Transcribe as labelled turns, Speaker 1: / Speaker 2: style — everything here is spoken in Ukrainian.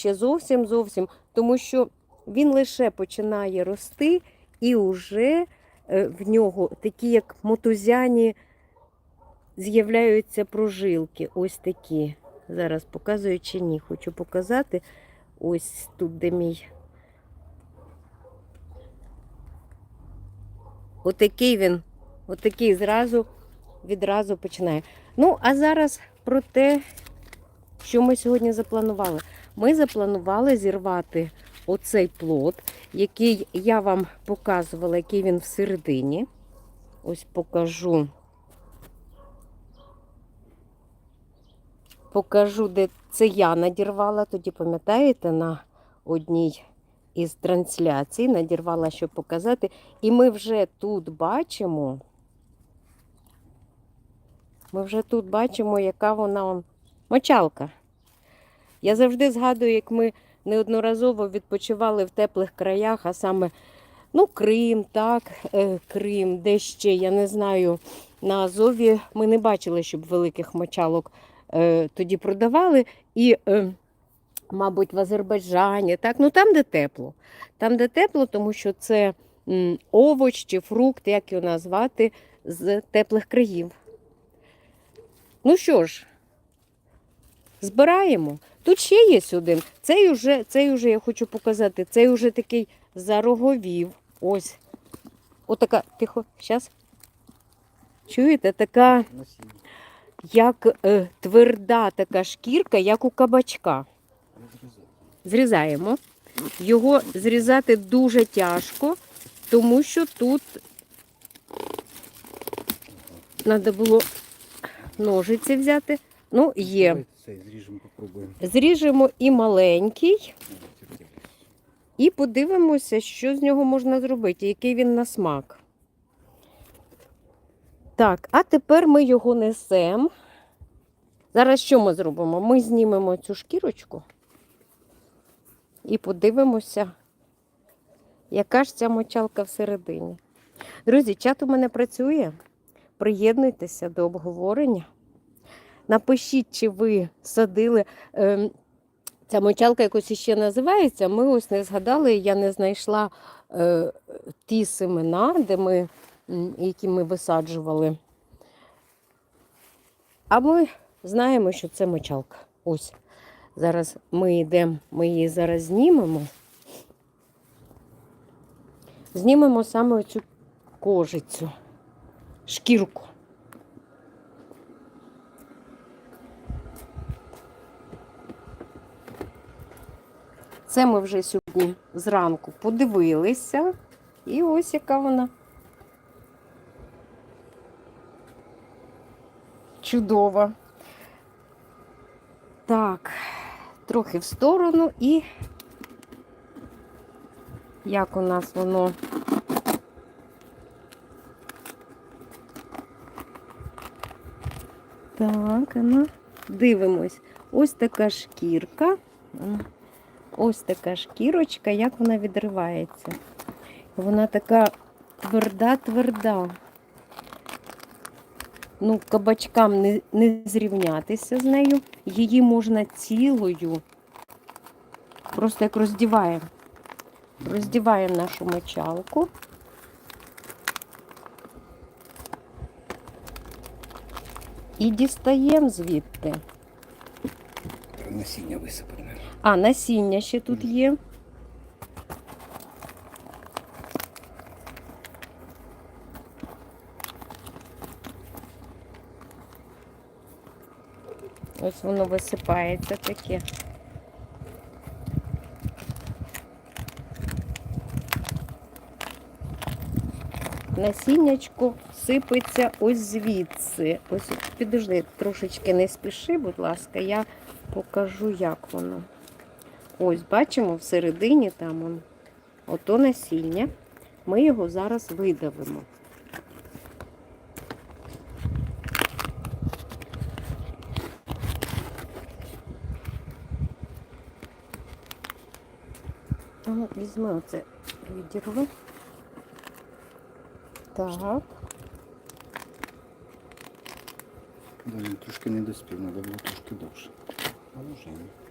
Speaker 1: ще зовсім зовсім, тому що він лише починає рости, і вже е, в нього такі, як мотузяні, з'являються прожилки. Ось такі. Зараз показую чи ні. Хочу показати. Ось тут, де мій. Отакий він, отакий зразу, відразу починає. Ну, а зараз про те, що ми сьогодні запланували. Ми запланували зірвати оцей плод, який я вам показувала, який він всередині. Ось покажу. Покажу, де це я надірвала. Тоді пам'ятаєте, на одній із трансляцій надірвала, щоб показати. І ми вже тут бачимо. Ми вже тут бачимо, яка вона он, мочалка. Я завжди згадую, як ми неодноразово відпочивали в теплих краях, а саме ну, Крим, так, е, Крим, де ще, я не знаю, на Азові ми не бачили, щоб великих мочалок е, тоді продавали. І, е, мабуть, в Азербайджані, так, ну там, де тепло. Там, де тепло, тому що це овоч чи фрукт, як його назвати, з теплих країв. Ну що ж, збираємо. Тут ще є один. Цей уже, цей уже я хочу показати. Цей уже такий зароговів. Ось. Отака, тихо, зараз. Чуєте, така, як е, тверда така шкірка, як у кабачка. Зрізаємо. Його зрізати дуже тяжко, тому що тут треба було ножиці взяти. Ну, є.
Speaker 2: Цей зріжемо, попробуємо.
Speaker 1: Зріжемо і маленький, і подивимося, що з нього можна зробити, який він на смак. Так, а тепер ми його несемо. Зараз що ми зробимо? Ми знімемо цю шкірочку і подивимося, яка ж ця мочалка всередині. Друзі, чат у мене працює. Приєднуйтеся до обговорення. Напишіть, чи ви садили. ем, Ця мочалка якось іще називається. Ми ось не згадали, я не знайшла е, ті семена, де ми, які ми висаджували. А ми знаємо, що це мочалка. Ось. Зараз ми йдемо, ми її зараз знімемо. Знімемо саме цю кожицю, шкірку. Це ми вже сьогодні зранку подивилися. І ось яка вона. Чудова. Так, трохи в сторону і як у нас воно. Так, ну, дивимось. Ось така шкірка. Ось така шкірочка, як вона відривається. Вона така тверда-тверда. Ну, кабачкам не, не зрівнятися з нею. Її можна цілою. Просто як роздіваємо. Роздіваємо нашу мочалку. І дістаємо звідти.
Speaker 2: Насіння висипати.
Speaker 1: А, насіння ще тут є. Ось воно висипається таке. Насіннячко сипеться ось звідси. Ось підожди, трошечки не спіши, будь ласка, я покажу, як воно. Ось, бачимо, всередині там он, ото насіння. Ми його зараз видавимо. Ну, Візьми оце відірви. Так.
Speaker 2: Да, трошки не доспів, треба було трошки довше. Але вже ні.